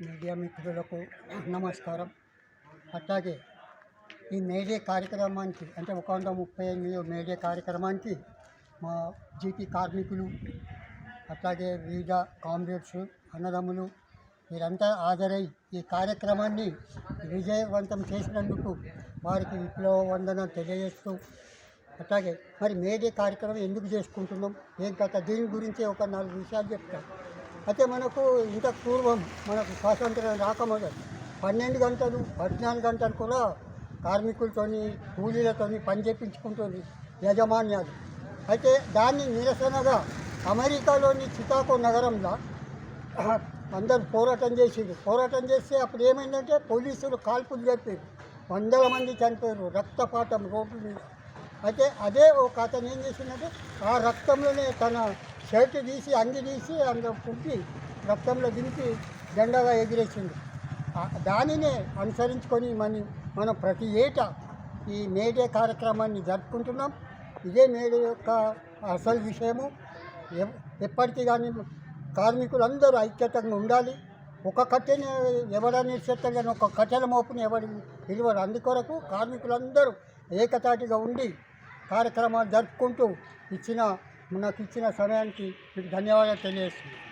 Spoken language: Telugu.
మీడియా మిత్రులకు నమస్కారం. అట్లాగే ఈ మేడే కార్యక్రమానికి అంటే ఒక వంద ముప్పై ఎనిమిది మేడే కార్యక్రమానికి మా జీపీ కార్మికులు అట్లాగే వివిధ కామ్రేడ్స్ అన్నదమ్ములు వీరంతా హాజరై ఈ కార్యక్రమాన్ని విజయవంతం చేసినందుకు వారికి విప్లవ వందన తెలియజేస్తూ అట్లాగే మరి మేడే కార్యక్రమం ఎందుకు చేసుకుంటున్నాం? ఏం కథ? దీని గురించి ఒక నాలుగు విషయాలు చెప్తాను. అయితే మనకు ఇంత పూర్వం మనకు స్వాతంత్రం రాకముందు పన్నెండు గంటలు పద్నాలుగు గంటలు కూడా కార్మికులతోని కూలీలతోని పని చేయించుకుంటుంది యజమాన్యాలు. అయితే దాన్ని నిరసనగా అమెరికాలోని చికాగో నగరంలో అందరు పోరాటం చేసింది పోరాటం చేస్తే అప్పుడు ఏమైందంటే పోలీసులు కాల్పులు జరిపారు. వందల మంది చనిపోయారు రక్తపాతం రోడ్డు మీద. అయితే అదే ఒక అతను ఏం చేసిందంటే ఆ రక్తంలోనే తన షర్ట్ తీసి అంగి తీసి అందులో పుట్టి రక్తంలో దింపి జెండాగా ఎగిరేసింది దానినే అనుసరించుకొని మన మనం ప్రతి ఏటా ఈ మేడే కార్యక్రమాన్ని జరుపుకుంటున్నాం. ఇదే మేడే యొక్క అసలు విషయము. ఎప్పటికీ కానీ కార్మికులందరూ ఐక్యతంగా ఉండాలి. ఒక కట్టెని ఎవడని చెప్తారు కానీ ఒక కట్టెల మోపుని ఎవరి విలువరు అందుకొరకు కార్మికులందరూ ఏకతాటిగా ఉండి కార్యక్రమాలు జరుపుకుంటూ ఇచ్చిన నాకు ఇచ్చిన సమయానికి మీకు ధన్యవాదాలు తెలియజేస్తున్నాను.